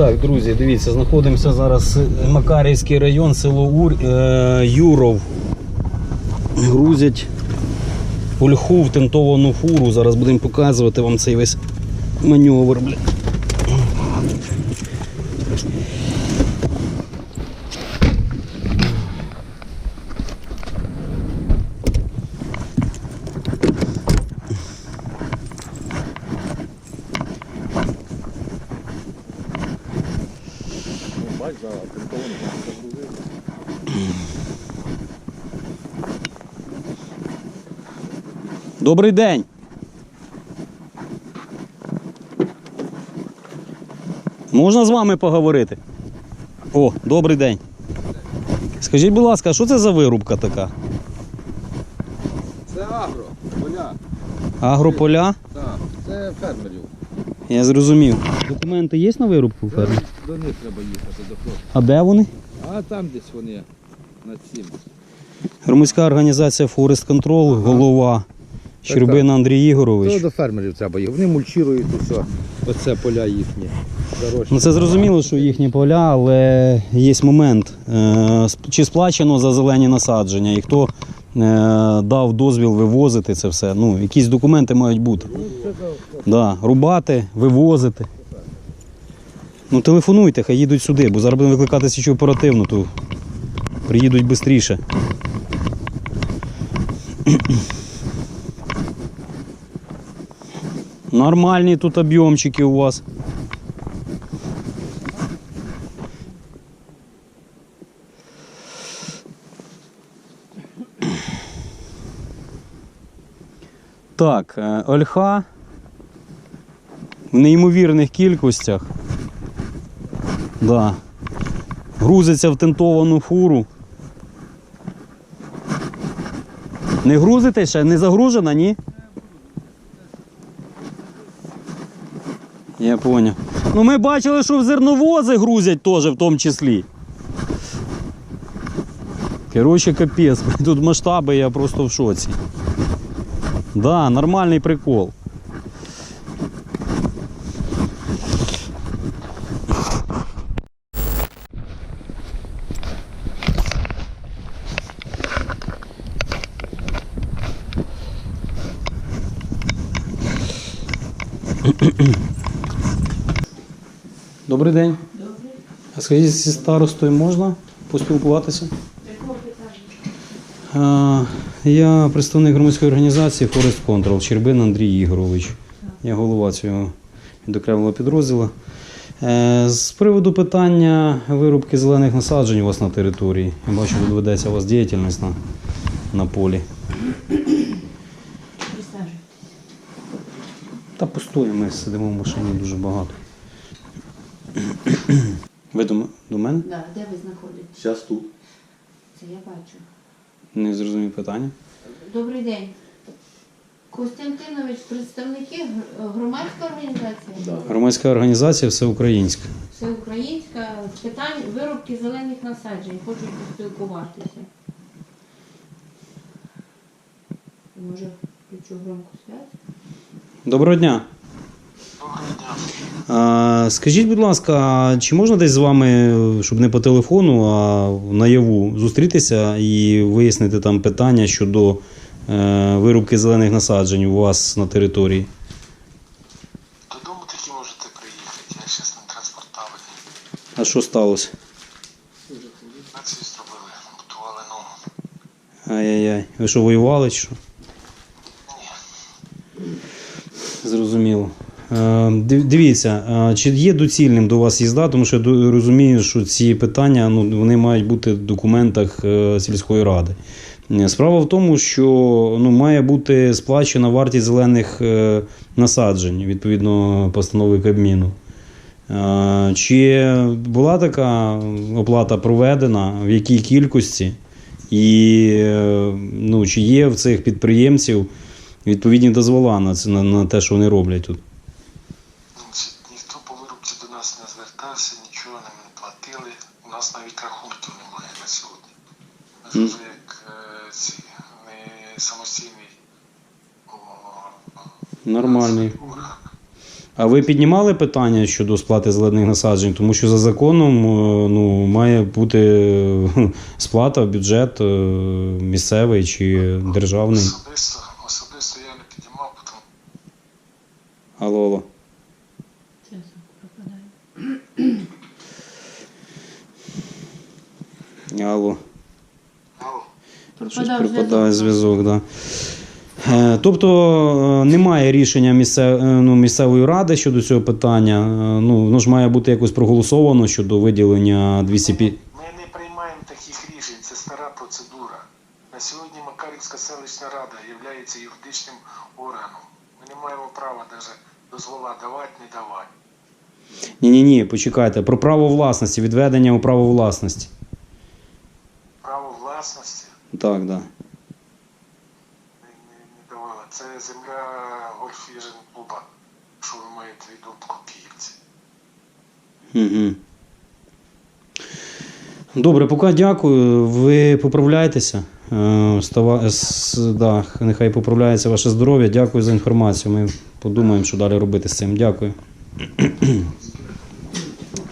Так, друзі, дивіться, знаходимося зараз Макарівський район, село Ур, е, Юров. Грузять ольху в тентовану фуру. Зараз будемо показувати вам цей весь маневр. Бля. За тентований загрузив. Добрий день. Можна з вами поговорити? О, добрий день. Скажіть, будь ласка, що це за вирубка така? Це агро, поля. Агрополя? Так, це фермерів. Я зрозумів. Документи є на вирубку у фермі? До них треба їхати до хлопців. А де вони? А там десь вони на цім. Громадська організація Forest Control, голова Щербина Андрій Ігорович. до фермерів треба їхати. Вони мульчують усе. Оце поля їхні. Зарощені. Ну це зрозуміло, що їхні поля, але є момент. Е, Чи сплачено за зелені насадження і хто е, дав дозвіл вивозити це все? Ну, якісь документи мають бути. Да, рубати, вивозити. Ну телефонуйте, хай їдуть сюди, бо зараз будемо викликати січу оперативну, то приїдуть швидше. Нормальні тут об'ємчики у вас. Так, е, ольха в неймовірних кількостях. Да. Грузиться в тентовану фуру. Не грузите ще? Не загружена, ні? Я поняв. Ну ми бачили, що в зерновози грузять теж в тому числі. Коротше, капець, тут масштаби, я просто в шоці. Да, нормальний прикол. Добрий день. Добре. А скажіть, зі старостою можна поспілкуватися? А, Я представник громадської організації Forest Control, Щербин Андрій Ігорович. Я голова цього відокремого підрозділу. Е, З приводу питання вирубки зелених насаджень у вас на території. Я бачу, тут ведеться у вас діяльність на, на полі. Та пустує, ми сидимо в машині дуже багато. Ви до, м- до мене? Да, де ви знаходитесь? Зараз тут. Це я бачу. Не зрозумів питання. Добрий день. Костянтинович, представники гр- громадської організації? Громадська організація всеукраїнська. Всеукраїнська з питань виробки зелених насаджень. Хочуть поспілкуватися. Може, включу громку связь? Доброго дня. А, скажіть, будь ласка, чи можна десь з вами, щоб не по телефону, а наяву зустрітися і вияснити там питання щодо е, вирубки зелених насаджень у вас на території? Додому таки можете приїхати, я зараз на транспортабелі. А що сталося? Націю зробили, ногу. Ай-яй-яй. Ви що, воювали чи що? Зрозуміло. Е, Дивіться, е, чи є доцільним до вас їзда, тому що я розумію, що ці питання ну, вони мають бути в документах е, сільської ради. Справа в тому, що ну, має бути сплачена вартість зелених насаджень відповідно постанови Кабміну. Чи була така оплата проведена, в якій кількості, і ну, чи є в цих підприємців відповідні дозвола на, на, на те, що вони роблять тут? Значить, Ніхто по вирубці до нас не звертався, нічого нам не платили. У нас навіть рахунків немає на сьогодні. Ми вже як е, ці не самостійний о, Нормальний. орган. А ви піднімали питання щодо сплати зелених насаджень? Тому що за законом е, ну, має бути е, сплата в бюджет е, місцевий чи державний. Особисто, особисто я не підіймав, тому Алло, алло. Пропадає. Алло. Щось припадає зв'язок. да. Е, Тобто е, немає рішення місцев, ну, місцевої ради щодо цього питання. Е, Ну, воно ж має бути якось проголосовано щодо виділення 200 пі- Ми не приймаємо таких рішень, це стара процедура. На сьогодні Макарівська селищна рада є юридичним органом. Ми не маємо права навіть дозвола давати, не давати. Ні, ні, ні, почекайте. Про право власності, відведення у право власності. Право власності Так, так. Да. не, не, не давала. Це земля гольфіжен клуба, що ви маєте в виду копіївці. Угу. Добре, поки дякую. Ви поправляєтеся. Е, Става... с- да, нехай поправляється ваше здоров'я. Дякую за інформацію. Ми подумаємо, що далі робити з цим. Дякую.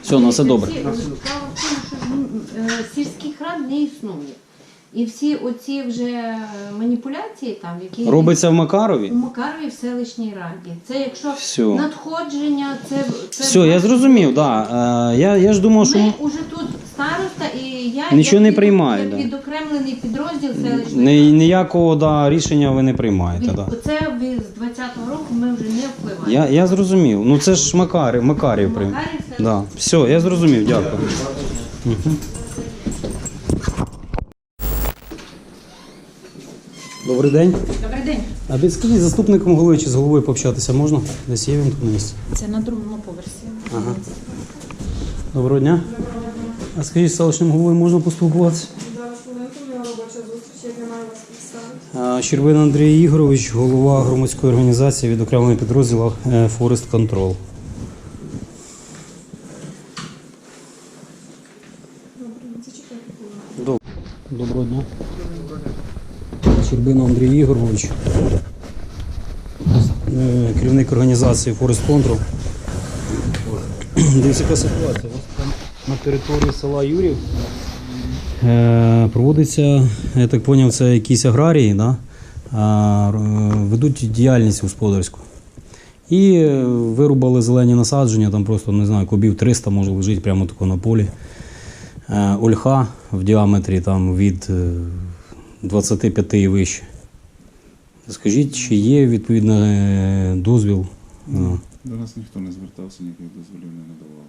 Все, на все добре. Справа в тому, що ну, е, сільських рад не існує. І всі оці вже маніпуляції там, які Робиться в Макарові? у Макарові в селищній раді. Це якщо Все. надходження, це, це Все, я зрозумів, да. Е, я, я ж думав, що. Ми вже тут староста і я Нічого як не приймаю, як да. відокремлений підрозділ селищної Ні, ради. ніякого да, рішення ви не приймаєте. Да. Це від- з 20-го року ми вже не впливаємо. Я, я зрозумів. Ну це ж Макарів, Макарів прийм. Макарів це- Да. Все, я зрозумів, дякую. Мгм. Добрий день. Добрий день. А підскажіть, заступником голови чи з головою пообщатися можна? Десь є він тут на місці. Це на другому поверсі. Ага. Доброго дня. А скажіть, з селищним головою можна поспілкуватися? Зараз хвилинку, в робоча зустріч, як немає вас представити. А, Щербин Андрій Ігорович, голова громадської організації відокремлений підрозділу е, Forest Control. Добре, зачекайте Доброго дня. Щербин Андрій Ігорович, е, керівник організації Forest Control. Дивіться, яка ситуація. На території села Юрів е, проводиться, я так зрозумів, це якісь аграрії, да? ведуть діяльність господарську. І е, вирубали зелені насадження, там просто не знаю, кубів 300 може лежить прямо тако на полі. Е, Ольха в діаметрі там від е, 25 і вище. Скажіть, чи є відповідний е, дозвіл? Е, До нас ніхто не звертався, ніяких дозволів не надавав.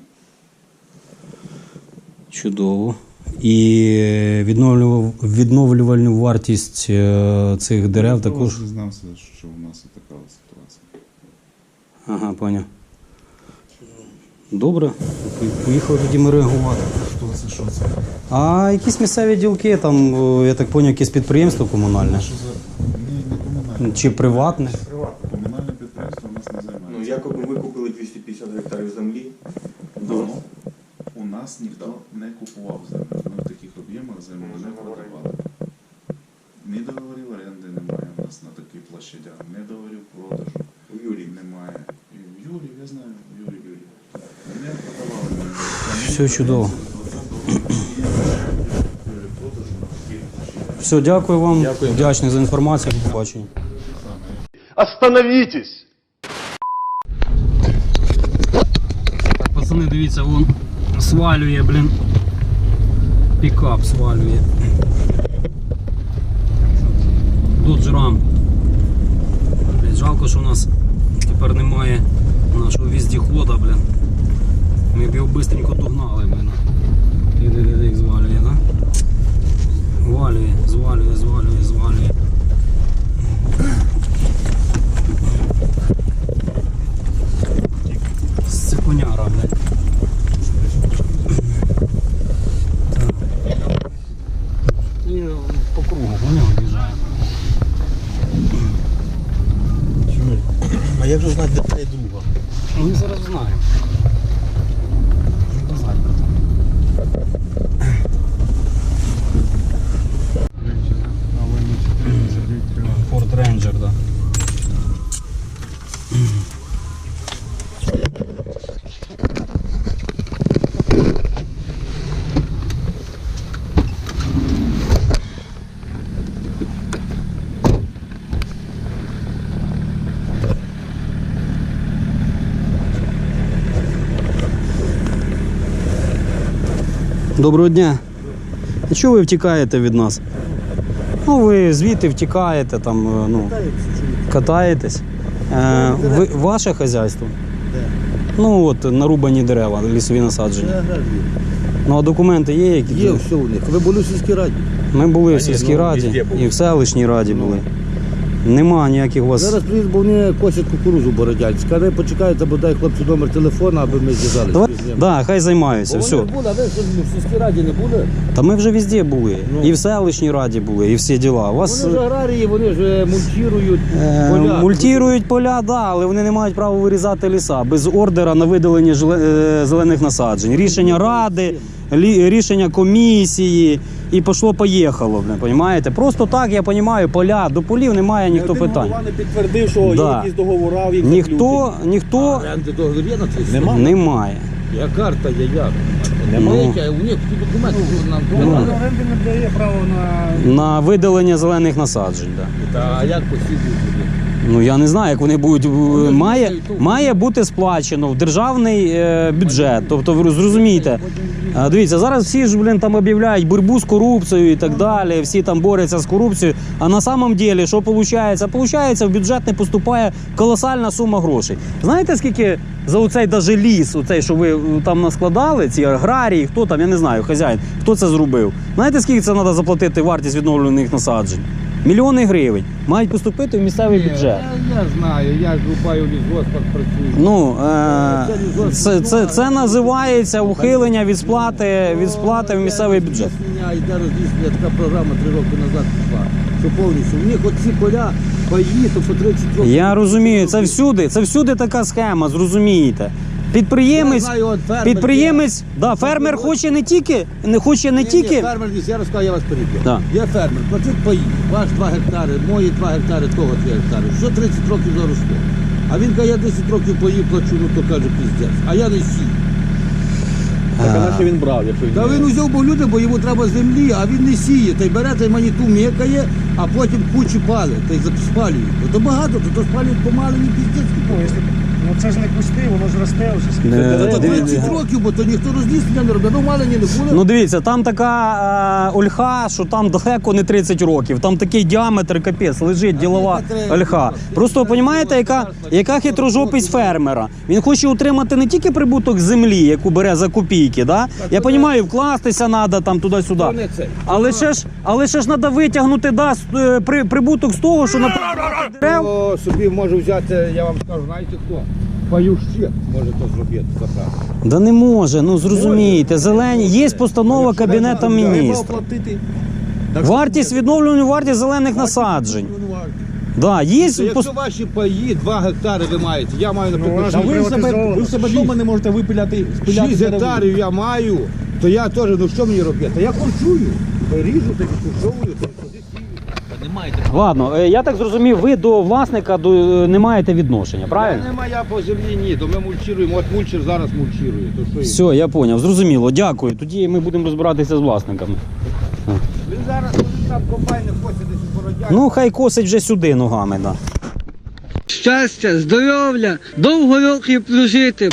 Чудово. І е, відновлював- відновлювальну вартість е, цих дерев також. Я дізнався, що в нас і така ситуація. Ага, поняв. Добре, Пої- поїхали тоді ми реагувати. Хто це, що це? А якісь місцеві ділки, там, я так зрозумів, якесь підприємство комунальне Що за... Ні, не комунальне. чи приватне. Комунальне підприємство у нас не займається. Ну, якоби ми купили 250 гектарів землі. Давно у нас ніхто не купував землю. Ми в таких об'ємах землю не продавали. Ні договорів оренди немає у нас на таких площадях, ні договорів продажу У Юрії. немає. І в Юрі, я знаю, в Юрі, Юрі. Не продавали ми. Все чудово. Все, дякую вам. Вдячний за інформацію. До побачення. Остановитесь! Так, пацани, дивіться, вон свалює, блін. Пікап свалює. Доджрам. Жалко, що у нас тепер немає нашого віздіхода, блін. Ми б його швидко догнали, блін. Диви-диви, як звалює, да? Звалює, звалює, звалює, звалює. Цепоняра, блядь. Так. І по кругу, поняв, об'їжджає. А як же знати, де та друга? Ну, ми зараз знаємо. Не Доброго дня. А чого ви втікаєте від нас? Ну, ви звідти втікаєте, там, е, ну, катаєтесь. Е, ви, ваше хазяйство? Ну, от нарубані дерева, лісові насадження. Ну, а документи є, які. Є все у них. Ви були в сільській раді. Ми були в сільській раді і в селищній раді були. Нема ніяких у вас. Зараз приїзд, бо вони косять кукурузу бородянську. Скажи, почекайте, бо дай хлопцю номер телефона, аби ми зв'язалися. Давай, з ним. да, хай займаються. Бо Все. Вони були, а ви що, в сільській раді не були? Та ми вже везде були. Ну. І в селищній раді були, і всі діла. У вас Вони ж аграрії, вони ж е, мульчирують е, поля. мультірують поля, да, але вони не мають права вирізати ліса без ордера на видалення жиле- е, зелених насаджень. Рішення ради, лі- рішення комісії. І пішло поїхало, понімаєте? Просто так, я розумію, поля, до полів немає ніхто питань. не підтвердив, що Да. якісь договори, їх Ніхто, ніхто Оренди договір є на це? Нема. немає. Я карта є як. Нема. Ну, у них ті документи, що нам Ну. оренди не дає право на На видалення зелених насаджень. Да. Та, як посідуть туди? Ну я не знаю, як вони будуть. Має, має бути сплачено в державний е, бюджет. Тобто, ви зрозумієте. А, Дивіться, зараз всі ж блін, там об'являють боротьбу з корупцією і так далі. Всі там борються з корупцією. А на самом деле, що виходить? Получається, в бюджет не поступає колосальна сума грошей. Знаєте, скільки за оцей даже ліс, оцей, що ви е, там наскладали, ці аграрії, хто там, я не знаю, хазяїн, хто це зробив? Знаєте, скільки це треба заплатити вартість відновлених насаджень? Мільйони гривень мають поступити в місцевий бюджет. Я, я знаю, я ж рубаю лісгоспах працюю. Ну е, це, це, це називається ухилення від сплати від сплати в місцевий бюджет. Йде роз'яснення, така програма три роки назад пішла. Що повністю. У них оці поля паї, то по 30 років. Я розумію, це всюди, це всюди така схема, зрозумієте. Я Підприємець, знаю, от фермер підприємець, да, фермер хоче не тільки, не хоче не Ні, ні, тільки. фермер, я розкажу, я вас переб'ю. Да. Я фермер, платить паї, ваш 2 гектари, мої 2 гектари, того 3 гектари. Що 30 років заросло? А він каже, я 10 років паї плачу, ну то каже, піздець. А я не сію. Так, а на що він брав, якщо він Та він узяв бо люди, бо йому треба землі, а він не сіє. Та й бере, та й маніту м'якає, а потім кучу палить, та й спалює. То, то багато, то, то спалюють помалені піздець. Ну це ж не кусти, воно ж росте вже. Е, Та то диві- 30 років, бо то ніхто розліснення не робить. Ну малені не буде. Ну дивіться, там така е, ольха, що там далеко не 30 років. Там такий діаметр капець, лежить ділова ольха. Просто розумієте, яка, яка хитрожопість фермера. Він хоче отримати не тільки прибуток землі, яку бере за копійки. Да? Я розумію, вкластися треба там туди-сюди. Не. Але ще ж, але ще ж треба витягнути да, з, е, при, прибуток з того, що на дерев. Собі може взяти, я вам скажу, знаєте хто? Пающик може то зробити забрати. Да не може, ну зрозумійте, зелені. Є постанова Кабінету міністрів. Вартість відновлювання вартість зелених насаджень. Да, є Та пос- якщо ваші паї 2 гектари ви маєте, я маю Ну, наприклад, Та ви в себе, ви в себе вдома не можете випиляти спиляти 6 деревину. гектарів я маю, то я теж, ну що мені робити? Я корчую, ріжу, та відкушовую, та сію. Ладно, е, я так зрозумів, ви до власника до, е, не маєте відношення, правильно? Я немає я по землі, ні, то ми мульчируємо, от мульчер зараз мульчирує. То що Все, я зрозумів, зрозуміло, дякую. Тоді ми будемо розбиратися з власниками. Він зараз там комбайни ходять десь у бородяк. Ну, хай косить вже сюди ногами, да. Щастя, здоров'я, довго років прожити.